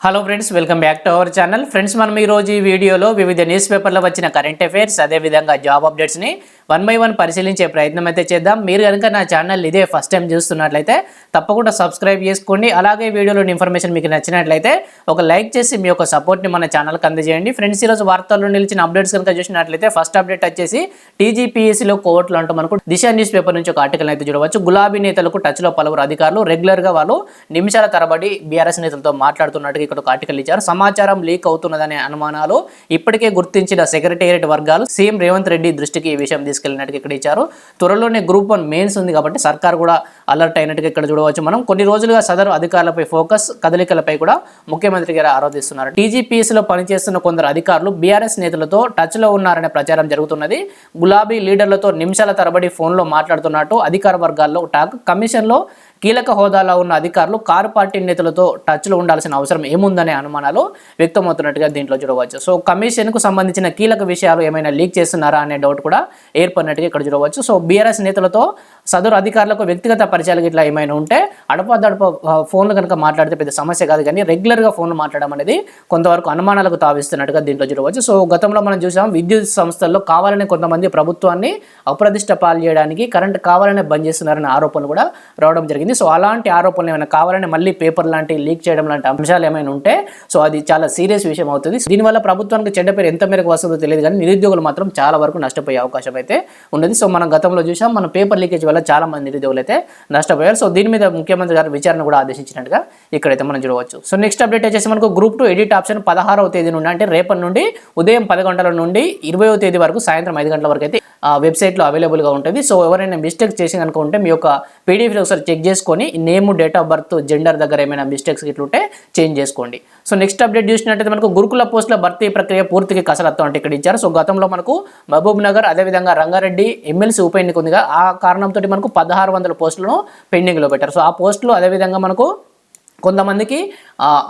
Hello friends welcome back to our channel friends మనం ఈ రోజు ఈ వీడియోలో వివిధ న్యూస్ పేపర్లో వచ్చిన కరెంట్ అఫైర్స్ అదేవిధంగా జాబ్ అప్డేట్స్ని వన్ బై వన్ పరిశీలించే ప్రయత్నం అయితే చేద్దాం. మీరు కనుక నా ఛానల్ ఇదే ఫస్ట్ టైం చూస్తున్నట్లయితే తప్పకుండా సబ్స్క్రైబ్ చేసుకోండి. అలాగే వీడియోలోని ఇన్ఫర్మేషన్ మీకు నచ్చినట్లయితే ఒక లైక్ చేసి మీ యొక్క సపోర్ట్ని మన ఛానల్కి అందజేయండి. ఫ్రెండ్స్ ఈరోజు వార్తల్లో నిలిచిన అప్డేట్స్ కనుక చూసినట్లయితే ఫస్ట్ అప్డేట్ వచ్చేసి టీజీపీఎస్సీలో కోర్టులు అంటూ మనకు దిశా న్యూస్ పేపర్ నుంచి ఒక ఆర్టికల్ అయితే చూడవచ్చు. గులాబీ నేతలకు టచ్లో పలువురు అధికారులు రెగ్యులర్గా వాళ్ళు నిమిషాల తరబడి బీఆర్ఎస్ నేతలతో మాట్లాడుతున్నట్టుగా ఇక్కడ ఒక ఆర్టికల్ ఇచ్చారు. సమాచారం లీక్ అవుతున్నదనే అనుమానాలు ఇప్పటికే గుర్తించిన సెక్రటేరియట్ వర్గాలు సీఎం రేవంత్ రెడ్డి దృష్టికి ఈ విషయం తీసుకెళ్ళినట్టుగా ఇక్కడ ఇచ్చారు. త్వరలోనే గ్రూప్ వన్ మెయిన్స్ ఉంది కాబట్టి సర్కార్ కూడా అలర్ట్ అయినట్టుగా ఇక్కడ చూడవచ్చు మనం. కొన్ని రోజులుగా సదరు అధికారులపై ఫోకస్ కదలికలపై కూడా ముఖ్యమంత్రి గారు ఆరోధిస్తున్నారు. టీజీపీఎస్లో పనిచేస్తున్న కొందరు అధికారులు బీఆర్ఎస్ నేతలతో టచ్లో ఉన్నారనే ప్రచారం జరుగుతున్నది. గులాబీ లీడర్లతో నిమిషాల తరబడి ఫోన్లో మాట్లాడుతున్నట్టు అధికార వర్గాల్లో టాక్. కమిషన్లో కీలక హోదాలో ఉన్న అధికారులు కారు పార్టీ నేతలతో టచ్లో ఉండాల్సిన అవసరం ఏముందనే అనుమానాలు వ్యక్తమవుతున్నట్టుగా దీంట్లో చూడవచ్చు. సో కమిషన్కు సంబంధించిన కీలక విషయాలు ఏమైనా లీక్ చేస్తున్నారా అనే డౌట్ కూడా ఏర్పడినట్టుగా ఇక్కడ చూడవచ్చు. సో బీఆర్ఎస్ నేతలతో సదరు అధికారులకు వ్యక్తిగత పరిచయాలు ఇట్లా ఏమైనా ఉంటే అడపదడప ఫోన్లు కనుక మాట్లాడితే పెద్ద సమస్య కాదు. కానీ రెగ్యులర్గా ఫోన్లు మాట్లాడడం అనేది కొంతవరకు అనుమానాలకు తావిస్తున్నట్టుగా దీంట్లో చూడవచ్చు. సో గతంలో మనం చూసాం విద్యుత్ సంస్థల్లో కావాలని కొంతమంది ప్రభుత్వాన్ని అప్రదిష్ట పాలు చేయడానికి కరెంట్ కావాలనే బంద్ చేస్తున్నారనే ఆరోపణలు కూడా రావడం జరిగింది. సో అలాంటి ఆరోపణలు ఏమైనా కావాలని మళ్ళీ పేపర్ లాంటి లీక్ చేయడం లాంటి అంశాలు ఏమైనా ఉంటే సో అది చాలా సీరియస్ విషయం అవుతుంది. దీనివల్ల ప్రభుత్వానికి చెడ్డ పేరు ఎంత మేరకు వస్తుందో తెలియదు కానీ నిరుద్యోగులు మాత్రం చాలా వరకు నష్టపోయే అవకాశం అయితే ఉన్నది. సో మనం గతంలో చూసాం మన పేపర్ లీకేజ్ వల్ల చాలా మంది నిరుద్యోగులు అయితే నష్టపోయారు. సో దీని మీద ముఖ్యమంత్రి గారు విచారణ కూడా ఆదేశించినట్టుగా ఇక్కడైతే మనం చూడవచ్చు. సో నెక్స్ట్ అప్డేట్ వచ్చేసి మనకు గ్రూప్ టూ ఎడిట్ ఆప్షన్ పదహారవ తేదీ నుండి అంటే రేపటి నుండి ఉదయం పది గంటల నుండి ఇరవయో తేదీ వరకు సాయంత్రం ఐదు గంటల వరకు అయితే ఆ వెబ్సైట్లో అవైలబుల్గా ఉంటుంది. సో ఎవరైనా మిస్టేక్స్ చేసి కనుక ఉంటే మీ యొక్క పీడిఎఫ్లో ఒకసారి చెక్ చేసుకొని name date of birth gender దగ్గర ఏమైనా మిస్టేక్స్ ఇట్లుంటే చేంజ్ చేసుకోండి. సో నెక్స్ట్ అప్డేట్ చూసినట్టయితే మనకు గురుకుల పోస్టుల భర్తీ ప్రక్రియ పూర్తిగా కసరత్తు అంటే ఇక్కడ ఇచ్చారు. సో గతంలో మనకు మహబూబ్ నగర్ అదేవిధంగా రంగారెడ్డి ఎమ్మెల్సీ ఉప ఎన్నిక ఉందిగా ఆ కారణంతో మనకు పదహారు వందల పోస్టులను పెండింగ్లో పెట్టారు. సో ఆ పోస్టులు అదేవిధంగా మనకు కొంతమందికి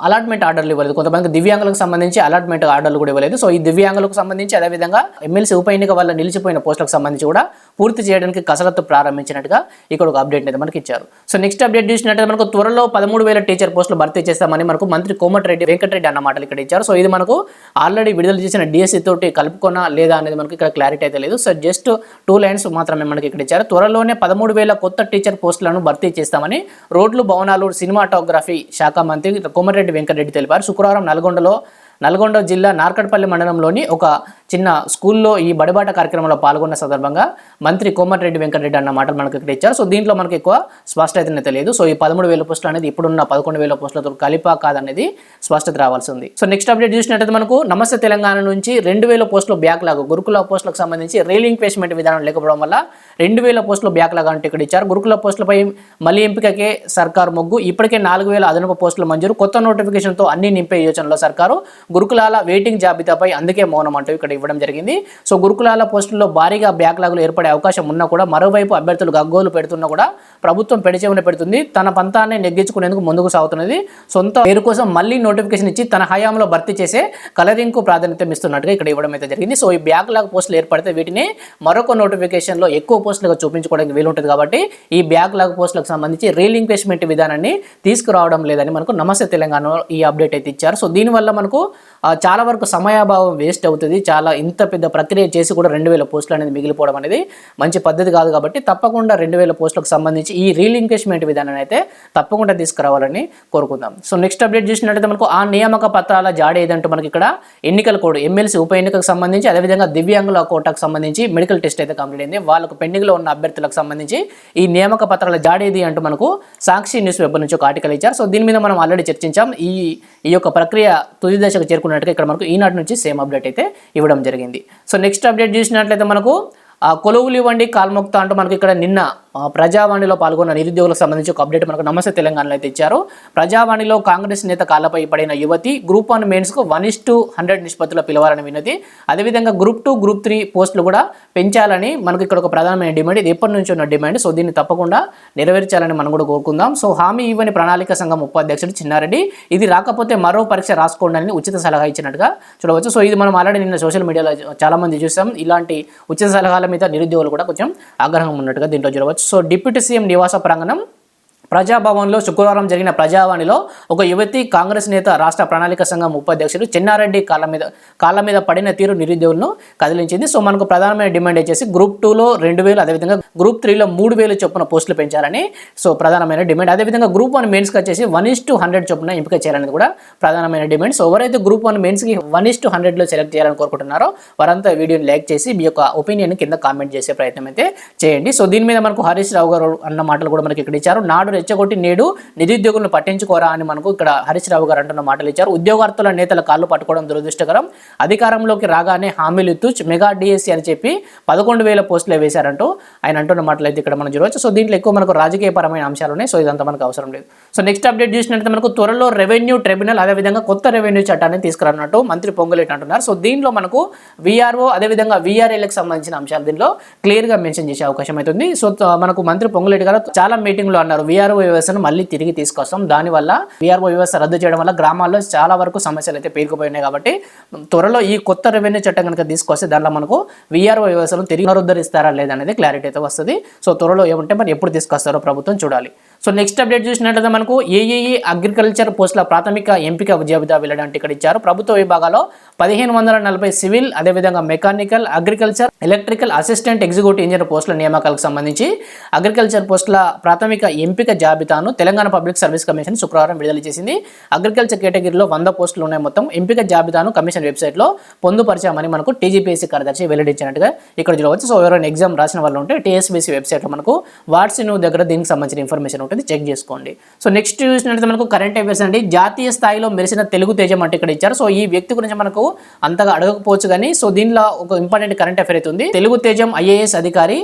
అలాట్మెంట్ ఆర్డర్లు ఇవ్వలేదు. కొంతమందికి దివ్యాంగులకు సంబంధించి అలాట్మెంట్ ఆర్డర్లు కూడా ఇవ్వలేదు. సో ఈ దివ్యాంగులకు సంబంధించి అదేవిధంగా ఎమ్మెల్సీ ఉప ఎన్నిక వల్ల నిలిచిపోయిన పోస్టులకు సంబంధించి కూడా పూర్తి చేయడానికి కసరత్తు ప్రారంభించినట్టుగా ఇక్కడ ఒక అప్డేట్ అయితే మనకి ఇచ్చారు. సో నెక్స్ట్ అప్డేట్ చూసినట్టయితే మనకు త్వరలో పదమూడు వేల టీచర్ పోస్టులు భర్తీ చేస్తామని మనకు మంత్రి కోమటిరెడ్డి వెంకటరెడ్డి అన్న మాటలు ఇక్కడ ఇచ్చారు. సో ఇది మనకు ఆల్రెడీ విడుదల చేసిన డిఎస్సి తోటి కలుపుకున్నా లేదా అనేది మనకి ఇక్కడ క్లారిటీ అయితే లేదు. సో జస్ట్ టూ లైన్స్ మాత్రమే మనకి ఇక్కడ ఇచ్చారు. త్వరలోనే పదమూడు వేల కొత్త టీచర్ పోస్టులను భర్తీ చేస్తామని రోడ్లు భవనాలు సినిమాటోగ్రఫీ శాఖ మంత్రి కోమటిరెడ్డి వెంకటరెడ్డి తెలిపారు. శుక్రవారం నల్గొండలో నల్గొండ జిల్లా నార్కట్పల్లి మండలంలోని ఒక చిన్న స్కూల్లో ఈ బడిబాట కార్యక్రమంలో పాల్గొన్న సందర్భంగా మంత్రి కోమటిరెడ్డి వెంకటరెడ్డి అన్న మాటలు మనకు ఇక్కడ ఇచ్చారు. సో దీంట్లో మనకి ఎక్కువ స్పష్టతనే తెలియదు. సో ఈ పదమూడు వేల పోస్టులు అనేది ఇప్పుడున్న పదకొండు వేల పోస్టులతో కలిపా కాదనేది స్పష్టత రావాల్సి ఉంది. సో నెక్స్ట్ అప్డేట్ చూసినట్టయితే మనకు నమస్తే తెలంగాణ నుంచి రెండు వేల పోస్టులు బ్యాక్లాగ్ గురుకుల పోస్టులకు సంబంధించి రీలింగ్ ప్లేస్మెంట్ విధానం లేకపోవడం వల్ల రెండు వేల పోస్టులు బ్యాక్లాగ్ అంటే ఇక్కడ ఇచ్చారు. గురుకుల పోస్టులపై మళ్ళీ ఎంపికకే సర్కారు మొగ్గు. ఇప్పటికే నాలుగు వేల అదనపు పోస్టులు మంజూరు. కొత్త నోటిఫికేషన్తో అన్ని నింపే యోచనలో సర్కారు. గురుకులాల వెయిటింగ్ జాబితాపై అందుకే మౌనం అంటూ ఇక్కడ ఇవ్వడం జరిగింది. సో గురుకులాల పోస్టుల్లో భారీగా బ్యాక్లాగులు ఏర్పడే అవకాశం ఉన్నా కూడా మరోవైపు అభ్యర్థులు గగ్గోలు పెడుతున్నా కూడా ప్రభుత్వం పెడిచేమని పెడుతుంది. తన పంతాన్ని నెగ్గించుకునేందుకు ముందుకు సాగుతున్నది. సొంత పేరు కోసం మళ్ళీ నోటిఫికేషన్ ఇచ్చి తన హయాంలో భర్తీ చేసే కలరింగ్కు ప్రాధాన్యత ఇస్తున్నట్టుగా ఇక్కడ ఇవ్వడం అయితే జరిగింది. సో ఈ బ్యాక్లాగ్ పోస్టులు ఏర్పడితే వీటిని మరొక నోటిఫికేషన్లో ఎక్కువ పోస్టులుగా చూపించుకోవడానికి వీలుంటుంది కాబట్టి ఈ బ్యాక్లాగ్ పోస్టులకు సంబంధించి రీలింక్వేస్మెంట్ విధానాన్ని తీసుకురావడం లేదని మనకు నమస్తే తెలంగాణలో ఈ అప్డేట్ అయితే ఇచ్చారు. సో దీనివల్ల మనకు చాలా వరకు సమయాభావం వేస్ట్ అవుతుంది. చాలా ఇంత పెద్ద ప్రక్రియ చేసి కూడా రెండు వేల పోస్టులు అనేది మిగిలిపోవడం అనేది మంచి పద్ధతి కాదు కాబట్టి తప్పకుండా రెండు వేల పోస్టులకు సంబంధించి ఈ రీలింక్వేస్మెంట్ విధానాన్ని అయితే తప్పకుండా తీసుకురావాలని కోరుకుందాం. సో నెక్స్ట్ అప్డేట్ చూసినట్టయితే మనకు ఆ నియామక పత్రాల జాడీ ఏదంటూ మనకి ఇక్కడ ఎన్నికల కోడ్ ఎమ్మెల్సీ ఉప ఎన్నికకు సంబంధించి అదేవిధంగా దివ్యాంగుల కోటాకు సంబంధించి మెడికల్ టెస్ట్ అయితే కంప్లీట్ అయింది. వాళ్ళకు పెండింగ్లో ఉన్న అభ్యర్థులకు సంబంధించి ఈ నియామక పత్రాల జాడేది అంటూ మనకు సాక్షి న్యూస్ పేపర్ నుంచి ఒక ఆర్టికల్ ఇచ్చారు. సో దీని మీద మనం ఆల్రెడీ చర్చించాం. ఈ ఈ యొక్క ప్రక్రియ తుది దశకు చేరుకున్నట్టుగా ఇక్కడ మనకు ఈనాటి నుంచి సేమ్ అప్డేట్ అయితే ఇవ్వడం జరిగింది. సో నెక్స్ట్ అప్డేట్ చూసినట్లయితే మనకు కొలువులు ఇవ్వండి కాల్మొక్త అంటూ మనకి ఇక్కడ నిన్న ప్రజావాణిలో పాల్గొన్న నిరుద్యోగులకు సంబంధించి ఒక అప్డేట్ మనకు నమస్తే తెలంగాణలో అయితే ఇచ్చారు. ప్రజావాణిలో కాంగ్రెస్ నేత కాళ్ళపై పడిన యువతి గ్రూప్ వన్ మెయిన్స్కు వన్ ఇస్ టు హండ్రెడ్ నిష్పత్తిలో పిలవాలని విన్నది. అదేవిధంగా గ్రూప్ టూ గ్రూప్ త్రీ పోస్టులు కూడా పెంచాలని మనకు ఇక్కడ ఒక ప్రధానమైన డిమాండ్. ఇది ఎప్పటి నుంచి ఉన్న డిమాండ్. సో దీన్ని తప్పకుండా నెరవేర్చాలని మనం కూడా కోరుకుందాం. సో హామీ ఇవ్వని ప్రణాళిక సంఘం ఉపాధ్యక్షుడు చిన్నారెడ్డి. ఇది రాకపోతే మరో పరీక్ష రాసుకోండి అని ఉచిత సలహా ఇచ్చినట్టుగా చూడవచ్చు. సో ఇది మనం ఆల్రెడీ నిన్న సోషల్ మీడియాలో చాలా మంది చూసాం. ఇలాంటి ఉచిత సలహాల మీద నిరుద్యోగులు కూడా కొంచెం ఆగ్రహం ఉన్నట్టుగా దీంట్లో చూడవచ్చు. సో డిప్యూటీ సీఎం నివాస ప్రాంగణం ప్రజాభవన్లో శుక్రవారం జరిగిన ప్రజావాణిలో ఒక యువతి కాంగ్రెస్ నేత రాష్ట్ర ప్రణాళిక సంఘం ఉపాధ్యక్షుడు చెన్నారెడ్డి కాళ్ళ మీద కాళ్ళ మీద పడిన తీరు నిరుద్యోగులను కదిలించింది. సో మనకు ప్రధానమైన డిమాండ్ వచ్చేసి గ్రూప్ టూలో రెండు వేలు అదేవిధంగా గ్రూప్ త్రీలో మూడు వేలు చొప్పున పోస్టులు పెంచాలని సో ప్రధానమైన డిమాండ్. అదేవిధంగా గ్రూప్ వన్ మెయిన్స్కి వచ్చేసి వన్ ఇస్ టు హండ్రెడ్ చొప్పున ఎంపిక చేయాలనేది కూడా ప్రధానమైన డిమాండ్. సో ఎవరైతే గ్రూప్ వన్ మెయిన్స్కి వన్ ఇస్ టు హండ్రెడ్లో సెలెక్ట్ చేయాలని కోరుకుంటున్నారో వారంతా వీడియోని లైక్ చేసి మీ యొక్క ఒపీనియన్ కింద కామెంట్ చేసే ప్రయత్నం అయితే చేయండి. సో దీని మీద మనకు హరీష్ రావు గారు అన్న మాటలు కూడా మనకి ఇక్కడ ఇచ్చారు. నాడు రెచ్చగొట్టి నేడు నిరుద్యోగులను పట్టించుకోరా అని మనకు ఇక్కడ హరీష్ రావు గారు అంటున్న మాటలు ఇచ్చారు. ఉద్యోగార్థుల నేతల కాళ్ళు పట్టుకోవడం దురదృష్టకరం. అధికారంలోకి రాగానే హామీలు ఇస్తూ మెగా డిఎస్సీ అని చెప్పి పదకొండు వేల పోస్టులే వేశారంటూ ఆయన అంటున్న మాటలు అయితే ఇక్కడ మనం చూడవచ్చు. సో దీంట్లో ఎక్కువ మనకు రాజకీయపరమైన అంశాలు ఉన్నాయి. సో ఇదంతా మనకు అవసరం లేదు. సో నెక్స్ట్ అప్డేట్ చూసినట్లయితే మనకు త్వరలో రెవెన్యూ ట్రిబ్యునల్ అదేవిధంగా కొత్త రెవెన్యూ చట్టాన్ని తీసుకురానున్నట్టు మంత్రి పొంగులేటి అంటున్నారు. సో దీనిలో మనకు విఆర్ఓ అదేవిధంగా విఆర్ఎల్కి సంబంధించిన అంశాలు దీనిలో క్లియర్గా మెన్షన్ చేసే అవకాశం అవుతుంది సో మనకు మంత్రి పొంగులేటి గారు చాలా మీటింగ్లో అన్నారు. విఆర్ఓ వ్యవస్థను మళ్ళీ తిరిగి తీసుకొస్తాం. దానివల్ల విఆర్ఓ వ్యవస్థ రద్దు చేయడం వల్ల గ్రామాల్లో చాలా వరకు సమస్యలు అయితే పేరుకుపోయినాయి కాబట్టి త్వరలో ఈ కొత్త రెవెన్యూ చట్టం కనుక తీసుకొస్తే దానిలో మనకు విఆర్ఓ వ్యవస్థను తిరిగి పునరుద్ధరిస్తారా లేదనేది క్లారిటీ అయితే వస్తుంది. సో త్వరలో ఏమంటే మరి ఎప్పుడు తీసుకొస్తారో ప్రభుత్వం చూడాలి. సో నెక్స్ట్ అప్డేట్ చూసినట్లయితే మనకు ఏఏఈ అగ్రికల్చర్ పోస్టుల ప్రాథమిక ఎంపిక జాబితా వెళ్ళడానికి ఇక్కడ ఇచ్చారు. ప్రభుత్వ విభాగాల్లో పదిహేను వందల నలభై సివిల్ అదేవిధంగా mechanical agriculture electrical assistant executive engineer పోస్టుల నియామకాలకు సంబంధించి అగ్రికల్చర్ పోస్టుల ప్రాథమిక ఎంపిక జాబితాను తెలంగాణ పబ్లిక్ సర్వీస్ కమిషన్ శుక్రవారం విడుదల చేసింది. అగ్రికల్చర్ కేటగిరీలో వంద పోస్టులు ఉన్నాయి మొత్తం. ఎంపిక జాబితాను కమిషన్ వెబ్సైట్లో పొందుపరిచామని మనకు టీజీపీఎస్సీ కార్యదర్శి వెల్లడించినట్టుగా ఇక్కడ చూడవచ్చు. సో ఎవరైనా ఎగ్జామ్ రాసిన వాళ్ళు ఉంటే టీఎస్బీసీ వెబ్సైట్లో మనకు వాట్సిన్ దగ్గర దీనికి సంబంధించిన ఇన్ఫర్మేషన్ ఉంటుంది చెక్ చేసుకోండి. సో నెక్స్ట్ చూసినట్లయితే మనకు కరెంట్ అఫైర్స్ అండి. జాతీయ స్థాయిలో మెరిసిన తెలుగు తేజం అంటే ఇక్కడ ఇచ్చారు. సో ఈ వ్యక్తి గురించి మనకు అంతగా అడగకపోవచ్చు కానీ సో దీనిలో ఒక ఇంపార్టెంట్ కరెంట్ అఫైర్ అయితే ఉంది. తెలుగు తేజం ఐఏఎస్ అధికారి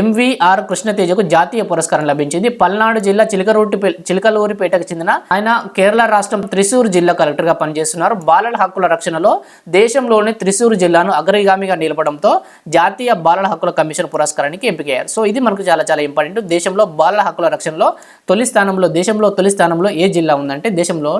ఎంవీఆర్ కృష్ణతేజకు జాతీయ పురస్కారం లభించింది. పల్నాడు జిల్లా చిలకరూటి చిలకలూరిపేటకు చెందిన ఆయన కేరళ రాష్ట్రం త్రిశూర్ జిల్లా కలెక్టర్గా పనిచేస్తున్నారు. బాలల హక్కుల రక్షణలో దేశంలోని త్రిశూర్ జిల్లాను అగ్రగామిగా నిలపడంతో జాతీయ బాలల హక్కుల కమిషన్ పురస్కారానికి ఎంపికయ్యారు. సో ఇది మనకు చాలా చాలా ఇంపార్టెంట్. దేశంలో బాలల హక్కుల రక్షణలో తొలి స్థానంలో దేశంలో తొలి స్థానంలో ఏ జిల్లా ఉందంటే దేశంలో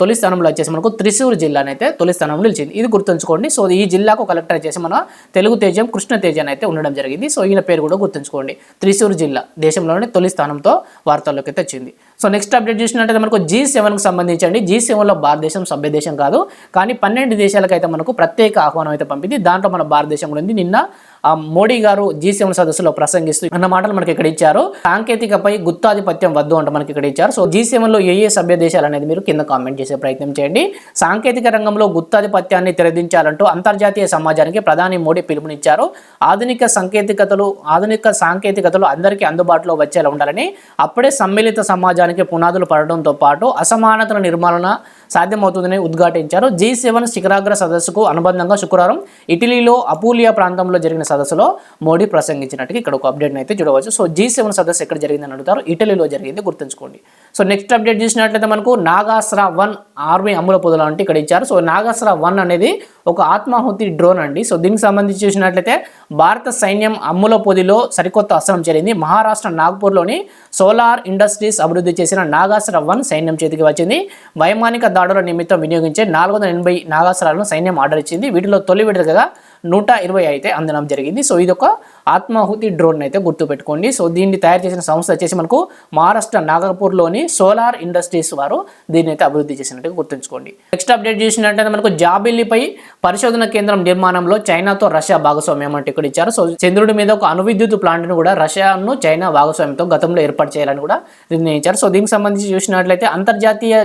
తొలి స్థానంలో వచ్చేసి మనకు త్రిశూర్ జిల్లానైతే అయితే తొలి స్థానంలో నిలిచింది. ఇది గుర్తుంచుకోండి. సో ఈ జిల్లాకు కలెక్టర్ వచ్చేసి మన తెలుగు తేజం కృష్ణ తేజం అయితే ఉండడం జరిగింది. సో ఈయన పేరు కూడా గుర్తుంచుకోండి. త్రిశూర్ జిల్లా దేశంలోనే తొలి స్థానంతో వార్తల్లోకి అయితే వచ్చింది. సో నెక్స్ట్ అప్డేట్ చూసినట్టయితే మనకు జీ సెవెన్కి సంబంధించండి. జీ సెవెన్లో భారతదేశం సభ్యదేశం కాదు. కానీ పన్నెండు దేశాలకైతే మనకు ప్రత్యేక ఆహ్వానం అయితే పంపింది. దాంట్లో మన భారతదేశం కూడా ఉంది. నిన్న ఆ మోడీ గారు జీ సెవెన్ సదస్సులో ప్రసంగిస్తూ అన్న మాటలు మనకి ఇక్కడ ఇచ్చారు. సాంకేతికపై గుత్తాధిపత్యం వద్దు అంట మనకి ఇక్కడ ఇచ్చారు. సో జీ సెవెన్లో ఏ ఏ సభ్య దేశాలు అనేది మీరు కింద కామెంట్ చేసే ప్రయత్నం చేయండి. సాంకేతిక రంగంలో గుత్తాధిపత్యాన్ని తెరదించాలంటూ అంతర్జాతీయ సమాజానికి ప్రధాని మోడీ పిలుపునిచ్చారు. ఆధునిక సాంకేతికతలు ఆధునిక సాంకేతికతలు అందరికీ అందుబాటులో వచ్చేలా ఉండాలని అప్పుడే సమ్మిళిత సమాజానికి పునాదులు పడడంతో పాటు అసమానతల నిర్మూలన సాధ్యమవుతుందని ఉద్ఘాటించారు. జీ సెవెన్ శిఖరాగ్ర సదస్సుకు అనుబంధంగా శుక్రవారం ఇటలీలో అపూలియా ప్రాంతంలో జరిగిన సదస్సులో మోడీ ప్రసంగించినట్టుగా ఇక్కడ ఒక అప్డేట్ని అయితే చూడవచ్చు. సో జీ సెవెన్ సదస్సు ఎక్కడ జరిగిందని అడుగుతారు. ఇటలీలో జరిగింది గుర్తుంచుకోండి. సో నెక్స్ట్ అప్డేట్ చూసినట్లయితే మనకు నాగాస్రా వన్ ఆర్మీ అమ్ముల పొదలు అంటే ఇక్కడ ఇచ్చారు. సో నాగాస్రా వన్ అనేది ఒక ఆత్మాహుతి డ్రోన్ అండి. సో దీనికి సంబంధించి చూసినట్లయితే భారత సైన్యం అమ్ముల పొదిలో సరికొత్త అస్త్రం చేరింది. మహారాష్ట్ర నాగ్పూర్లోని సోలార్ ఇండస్ట్రీస్ అభివృద్ధి చేసిన నాగాస్ర వన్ సైన్యం చేతికి వచ్చింది. వైమానిక దాడుల నిమిత్తం వినియోగించే నాలుగు వందల ఎనభై నాగాస్త్రాలను సైన్యం ఆర్డర్ ఇచ్చింది. వీటిలో తొలి విడతగా నూట ఇరవై అయితే అందడం జరిగింది. సో ఇది ఒక ఆత్మాహుతి డ్రోన్ అయితే గుర్తుపెట్టుకోండి. సో దీన్ని తయారు చేసిన సంస్థ వచ్చేసి మనకు మహారాష్ట్ర నాగపూర్లోని సోలార్ ఇండస్ట్రీస్ వారు దీన్ని అయితే అభివృద్ధి చేసినట్టుగా గుర్తుంచుకోండి. నెక్స్ట్ అప్డేట్ చేసినట్టయితే మనకు జాబిల్లిపై పరిశోధన కేంద్రం నిర్మాణంలో చైనాతో రష్యా భాగస్వామ్యం అంటే ఇక్కడ ఇచ్చారు. సో చంద్రుడి మీద ఒక అణువిద్యుత్ ప్లాంట్ను కూడా రష్యాను చైనా భాగస్వామ్యంతో గతంలో ఏర్పాటు చేయాలని కూడా నిర్ణయించారు. సో దీనికి సంబంధించి చూసినట్లయితే అంతర్జాతీయ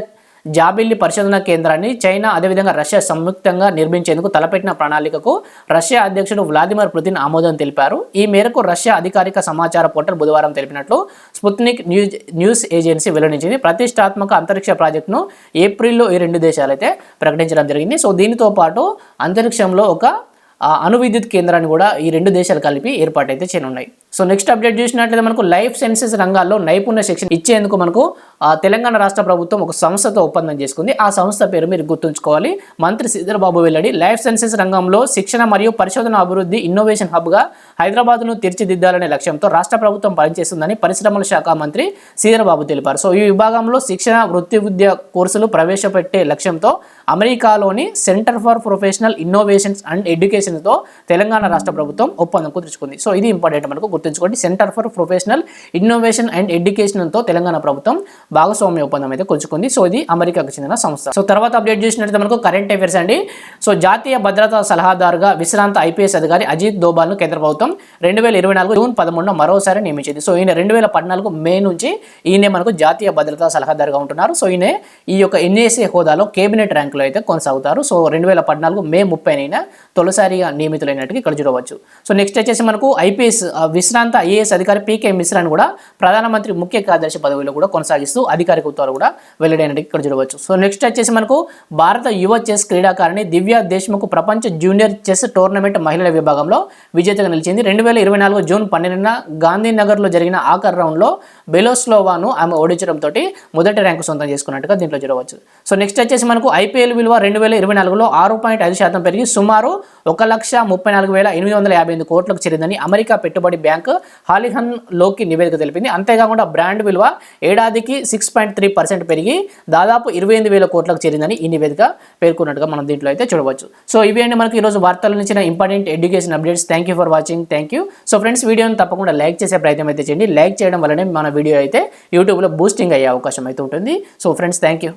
జాబిల్లి పరిశోధన కేంద్రాన్ని చైనా అదేవిధంగా రష్యా సంయుక్తంగా నిర్మించేందుకు తలపెట్టిన ప్రణాళికకు రష్యా అధ్యక్షుడు వ్లాదిమిర్ పుతిన్ ఆమోదం తెలిపారు. ఈ మేరకు రష్యా అధికారిక సమాచార పోర్టల్ బుధవారం తెలిపినట్లు స్పుత్నిక్ న్యూస్ న్యూస్ ఏజెన్సీ వెల్లడించింది. ప్రతిష్టాత్మక అంతరిక్ష ప్రాజెక్టును ఏప్రిల్లో ఈ రెండు దేశాలు అయితే ప్రకటించడం జరిగింది. సో దీనితో పాటు అంతరిక్షంలో ఒక అణు విద్యుత్ కేంద్రాన్ని కూడా ఈ రెండు దేశాలు కలిపి ఏర్పాటైతే చేయనున్నాయి. సో నెక్స్ట్ అప్డేట్ చూసినట్లయితే మనకు లైఫ్ సైన్సెస్ రంగాల్లో నైపుణ్య శిక్షణ ఇచ్చేందుకు మనకు తెలంగాణ రాష్ట్ర ప్రభుత్వం ఒక సంస్థతో ఒప్పందం చేసుకుంది. ఆ సంస్థ పేరు మీరు గుర్తుంచుకోవాలి. మంత్రి సిద్ధరబాబు వెల్లడి లైఫ్ సైన్సెస్ రంగంలో శిక్షణ మరియు పరిశోధన అభివృద్ధి ఇన్నోవేషన్ హబ్గా హైదరాబాద్ను తీర్చిదిద్దాలనే లక్ష్యంతో రాష్ట్ర ప్రభుత్వం పనిచేస్తుందని పరిశ్రమల శాఖ మంత్రి శ్రీధరబాబు తెలిపారు. సో ఈ విభాగంలో శిక్షణ వృత్తి విద్య కోర్సులు ప్రవేశపెట్టే లక్ష్యంతో అమెరికాలోని centre for professional innovations and ఎడ్యుకేషన్తో Telangana రాష్ట్ర ప్రభుత్వం ఒప్పందం కుదుర్చుకుంది. సో ఇది ఇంపార్టెంట్ మనకు గుర్తు గుర్తుంచుకోండి centre for professional innovation and ఎడ్యుకేషన్తో Telangana ప్రభుత్వం భాగస్వామ్య ఒప్పందం అయితే కొలుచుకుంది. సో ఇది అమెరికాకు చెందిన సంస్థ. సో తర్వాత అప్డేట్ చేసినట్లయితే మనకు కరెంట్ అఫైర్స్ అండి. సో జాతీయ భద్రతా సలహాదారుగా విశ్రాంత ఐపీఎస్ అధికారి అజిత్ దోబాల్ను కేంద్ర ప్రభుత్వం రెండు వేల ఇరవై నాలుగు జూన్ పదమూడున మరోసారి నియమించింది. సో ఈయన రెండు వేల పద్నాలుగు మే నుంచి ఈయనే మనకు జాతీయ భద్రతా సలహాదారుగా ఉంటున్నారు. సో ఈయన ఈ యొక్క ఎన్ఏసీ హోదాలో కేబినెట్ ర్యాంకులో అయితే కొనసాగుతారు. సో రెండు వేల పద్నాలుగు మే ముప్పై ఈయన తొలిసారిగా నియమితులైనట్టుగా ఇక్కడ చూడవచ్చు. సో నెక్స్ట్ వచ్చేసి మనకు ఐపీఎస్ విశ్రాంత ఐఏఎస్ అధికారి పీకే మిశ్రాని కూడా ప్రధానమంత్రి ముఖ్య కార్యదర్శి పదవిలో కూడా కొనసాగిస్తూ అధికారిక ఉత్తర్వులు కూడా వెల్లడైనట్టు ఇక్కడ చూడవచ్చు. సో నెక్స్ట్ వచ్చేసి మనకు భారత యువ చెస్ క్రీడాకారిణి దివ్య దేశ్ముఖ్ ప్రపంచ జూనియర్ చెస్ టోర్నమెంట్ మహిళల విభాగంలో విజేతగా నిలిచింది. రెండు వేల ఇరవై నాలుగు జూన్ పన్నెండున గాంధీనగర్లో జరిగిన ఆఖరి రౌండ్లో బెలోస్లోవాను ఆమె ఓడించడంతో మొదటి ర్యాంకు సొంతం చేసుకున్నట్టుగా దీంట్లో చూడవచ్చు. సో నెక్స్ట్ వచ్చేసి మనకు ఐపీఎల్ విలువ రెండు వేల ఇరవై నాలుగులో ఆరు పాయింట్ ఐదు శాతం పెరిగి సుమారు ఒక లక్ష ముప్పై నాలుగు వేల ఎనిమిది వందల యాభై ఎనిమిది కోట్లకు చేరిందని అమెరికా పెట్టుబడి బ్యాంక్ హాలిహన్లోకి నివేదిక తెలిపింది. అంతేకాకుండా బ్రాండ్ విలువ ఏడాదికి సిక్స్ పాయింట్ త్రీ పర్సెంట్ పెరిగి దాదాపు ఇరవై ఎనిమిది వేల కోట్లకు చేరిందని ఈ నివేదిక పేర్కొన్నట్టుగా మనం దీంట్లో అయితే చూడవచ్చు. సో ఇవి అండి మనకి ఈరోజు వార్తల నుంచి important education updates. Thank you for watching thank you so friends వీడియోని తప్పకుండా లైక్ చేసే ప్రయత్నం అయితే చేయండి. లైక్ చేయడం వల్లనే మన వీడియో అయితే యూట్యూబ్లో బూస్టింగ్ అయ్యే అవకాశం అయితే ఉంటుంది. So friends thank you